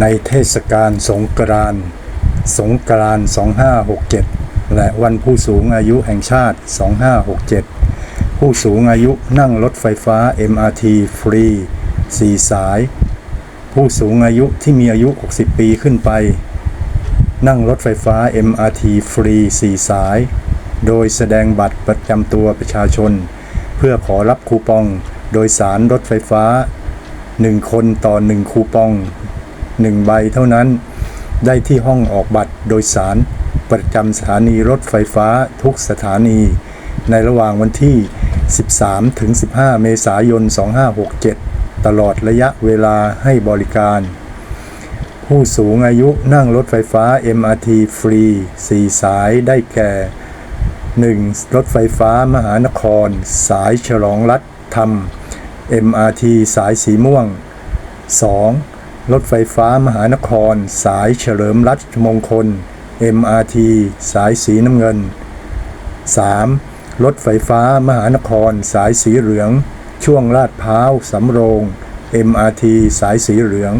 ในเทศกาลสงกรานต์สงกรานต์2567 และวันผู้สูงอายุแห่งชาติ 2567 ผู้สูงอายุนั่งรถไฟฟ้า MRT ฟรี 4 สาย ผู้สูงอายุที่มีอายุ 60 ปีขึ้นไป นั่งรถไฟฟ้า MRT ฟรี 4 สาย โดยแสดงบัตรประจำตัวประชาชน เพื่อขอรับคูปองโดยสารรถไฟฟ้า 1 คนต่อ 1 คูปอง 1ใบเท่านั้น ได้ที่ห้องออกบัตรโดยสาร ประจำสถานีรถไฟฟ้าทุกสถานี ในระหว่างวันที่ 13 ถึง 15 เมษายน 2567 ตลอดระยะเวลาให้บริการ ผู้สูงอายุนั่งรถไฟฟ้า MRT ฟรี 4 สายได้แก่ 1. รถไฟฟ้ามหานคร สายฉลองรัฐธรรม MRT สายสีม่วง 2. รถไฟฟ้ามหานคร สายเฉลิมรัชมงคล MRT สายสีน้ำเงิน 3. รถไฟฟ้ามหานคร สายสีเหลือง ช่วงลาดพร้าวสำโรง MRT สายสีเหลือง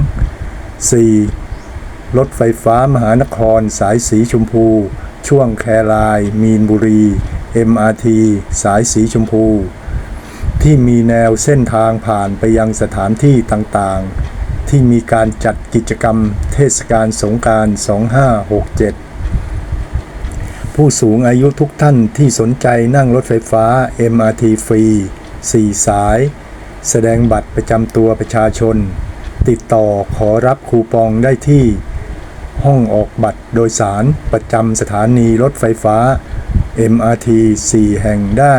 4. รถไฟฟ้ามหานคร สายสีชมพู ช่วงแคราย มีนบุรี MRT สายสีชมพู ที่มีแนวเส้นทางผ่านไปยังสถานที่ต่างๆ ที่มีการจัดกิจกรรมเทศกาลสงกราร 2567 ผู้สูงอายุทุกท่านที่สนใจนั่งรถไฟฟ้า MRT ฟรี 4 สาย แสดงบัตรประจำตัวประชาชน ติดต่อขอรับคูปองได้ที่ ห้องออกบัตรโดยสารประจำสถานีรถไฟฟ้า MRT 4 แห่งได้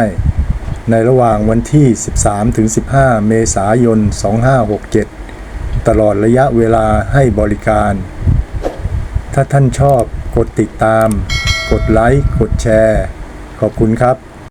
ในระหว่างวันที่ 13-15 เมษายน 2567 ตลอดระยะเวลาให้บริการ ถ้าท่านชอบกดติดตาม กดไลค์ กดแชร์ ขอบคุณครับ